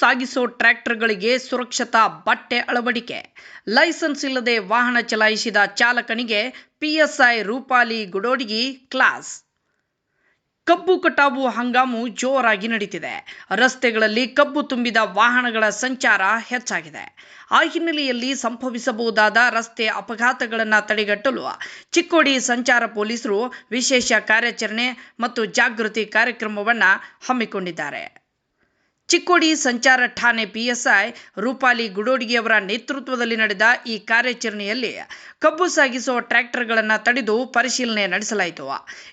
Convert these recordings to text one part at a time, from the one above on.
ಸಾಗಿಸೋ ಟ್ರ್ಯಾಕ್ಟರ್ಗಳಿಗೆ ಸುರಕ್ಷತಾ ಬಟ್ಟೆ ಅಳವಡಿಕೆ. ಲೈಸೆನ್ಸ್ ಇಲ್ಲದೆ ವಾಹನ ಚಲಾಯಿಸಿದ ಚಾಲಕನಿಗೆ ಪಿಎಸ್ಐ ರೂಪಾಲಿ ಗುಡೋಡಿಗಿ ಕ್ಲಾಸ್. ಕಬ್ಬು ಕಟಾವು ಹಂಗಾಮು ಜೋರಾಗಿ ನಡೀತಿದೆ. ರಸ್ತೆಗಳಲ್ಲಿ ಕಬ್ಬು ತುಂಬಿದ ವಾಹನಗಳ ಸಂಚಾರ ಹೆಚ್ಚಾಗಿದೆ. ಆ ಹಿನ್ನೆಲೆಯಲ್ಲಿ ಸಂಭವಿಸಬಹುದಾದ ರಸ್ತೆ ಅಪಘಾತಗಳನ್ನು ತಡೆಗಟ್ಟಲು ಚಿಕ್ಕೋಡಿ ಸಂಚಾರ ಪೊಲೀಸರು ವಿಶೇಷ ಕಾರ್ಯಾಚರಣೆ ಮತ್ತು ಜಾಗೃತಿ ಕಾರ್ಯಕ್ರಮವನ್ನು ಹಮ್ಮಿಕೊಂಡಿದ್ದಾರೆ. ಚಿಕ್ಕೋಡಿ ಸಂಚಾರ ಠಾಣೆ ಪಿಎಸ್ಐ ರೂಪಾಲಿ ಗುಡೋಡಿಗೆಯವರ ನೇತೃತ್ವದಲ್ಲಿ ನಡೆದ ಈ ಕಾರ್ಯಾಚರಣೆಯಲ್ಲಿ ಕಬ್ಬು ಸಾಗಿಸುವ ಟ್ರ್ಯಾಕ್ಟರ್ಗಳನ್ನು ತಡೆದು ಪರಿಶೀಲನೆ ನಡೆಸಲಾಯಿತು.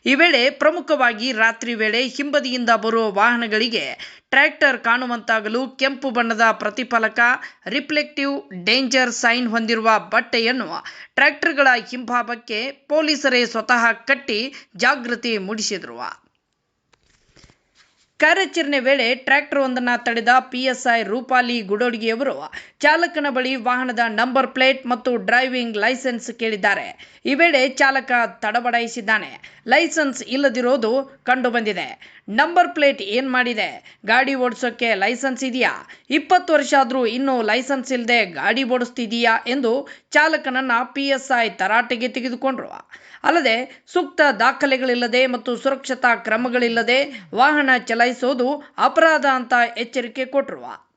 ಈ ವೇಳೆ ಪ್ರಮುಖವಾಗಿ ರಾತ್ರಿ ವೇಳೆ ಹಿಂಬದಿಯಿಂದ ಬರುವ ವಾಹನಗಳಿಗೆ ಟ್ರ್ಯಾಕ್ಟರ್ ಕಾಣುವಂತಾಗಲು ಕೆಂಪು ಬಣ್ಣದ ಪ್ರತಿಫಲಕ, ರಿಫ್ಲೆಕ್ಟಿವ್ ಡೇಂಜರ್ ಸೈನ್ ಹೊಂದಿರುವ ಬಟ್ಟೆಯನ್ನು ಟ್ರ್ಯಾಕ್ಟರ್ಗಳ ಹಿಂಭಾಗಕ್ಕೆ ಪೊಲೀಸರೇ ಸ್ವತಃ ಕಟ್ಟಿ ಜಾಗೃತಿ ಮೂಡಿಸಿದರು. ಕಾರ್ಯಾಚರಣೆ ವೇಳೆ ಟ್ರ್ಯಾಕ್ಟರ್ ಒಂದನ್ನು ತಡೆದ ಪಿಎಸ್ಐ ರೂಪಾಲಿ ಗುಡೋಡಿಗೆಯವರು ಚಾಲಕನ ಬಳಿ ವಾಹನದ ನಂಬರ್ ಪ್ಲೇಟ್ ಮತ್ತು ಡ್ರೈವಿಂಗ್ ಲೈಸೆನ್ಸ್ ಕೇಳಿದ್ದಾರೆ. ಈ ವೇಳೆ ಚಾಲಕ ತಡಬಡಾಯಿಸಿದ್ದಾನೆ ಲೈಸೆನ್ಸ್ ಇಲ್ಲದಿರೋದು ಕಂಡುಬಂದಿದೆ. ನಂಬರ್ ಪ್ಲೇಟ್ ಏನು ಮಾಡಿದೆ? ಗಾಡಿ ಓಡಿಸೋಕ್ಕೆ ಲೈಸೆನ್ಸ್ ಇದೆಯಾ? ಇಪ್ಪತ್ತು ವರ್ಷ ಆದರೂ ಇನ್ನೂ ಲೈಸೆನ್ಸ್ ಇಲ್ಲದೆ ಗಾಡಿ ಓಡಿಸ್ತಿದೀಯಾ ಎಂದು ಚಾಲಕನನ್ನ ಪಿಎಸ್ಐ ತರಾಟೆಗೆ ತೆಗೆದುಕೊಂಡ್ರು. ಅಲ್ಲದೆ ಸೂಕ್ತ ದಾಖಲೆಗಳಿಲ್ಲದೆ ಮತ್ತು ಸುರಕ್ಷತಾ ಕ್ರಮಗಳಿಲ್ಲದೆ ವಾಹನ ಚಲಾಯಿಸೋದು ಅಪರಾಧ ಅಂತ ಎಚ್ಚರಿಕೆ ಕೊಟ್ಟರು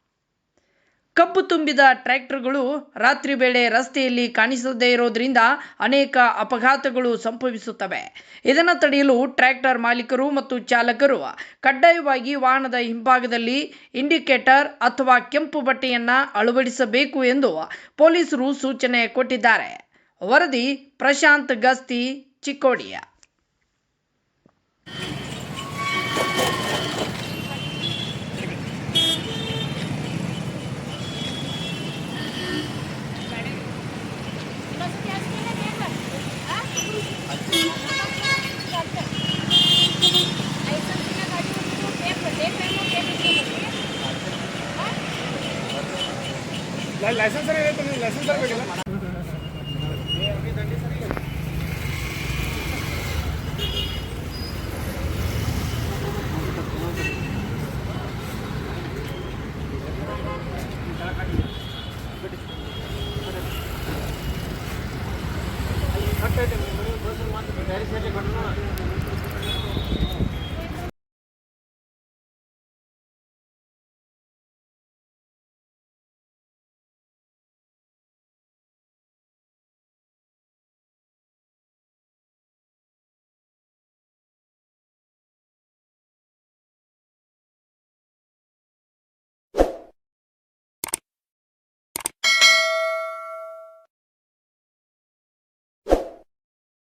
ಕಬ್ಬು ತುಂಬಿದ ಟ್ರ್ಯಾಕ್ಟರ್ಗಳು ರಾತ್ರಿ ವೇಳೆ ರಸ್ತೆಯಲ್ಲಿ ಕಾಣಿಸದೇ ಇರೋದ್ರಿಂದ ಅನೇಕ ಅಪಘಾತಗಳು ಸಂಭವಿಸುತ್ತವೆ. ಇದನ್ನು ತಡೆಯಲು ಟ್ರ್ಯಾಕ್ಟರ್ ಮಾಲೀಕರು ಮತ್ತು ಚಾಲಕರು ಕಡ್ಡಾಯವಾಗಿ ವಾಹನದ ಹಿಂಭಾಗದಲ್ಲಿ ಇಂಡಿಕೇಟರ್ ಅಥವಾ ಕೆಂಪು ಬಟ್ಟೆಯನ್ನು ಅಳವಡಿಸಬೇಕು ಎಂದು ಪೊಲೀಸರು ಸೂಚನೆ ಕೊಟ್ಟಿದ್ದಾರೆ. ವರದಿ ಪ್ರಶಾಂತ್ ಗಸ್ತಿ, ಚಿಕ್ಕೋಡಿಯ. लायसन्स तुम्ही लायसन्स सर भेटेल ಕಟ್ಟೈತೆ ಡೈರೆಕ್ಟ್ ಕಟ್ಟೋಣ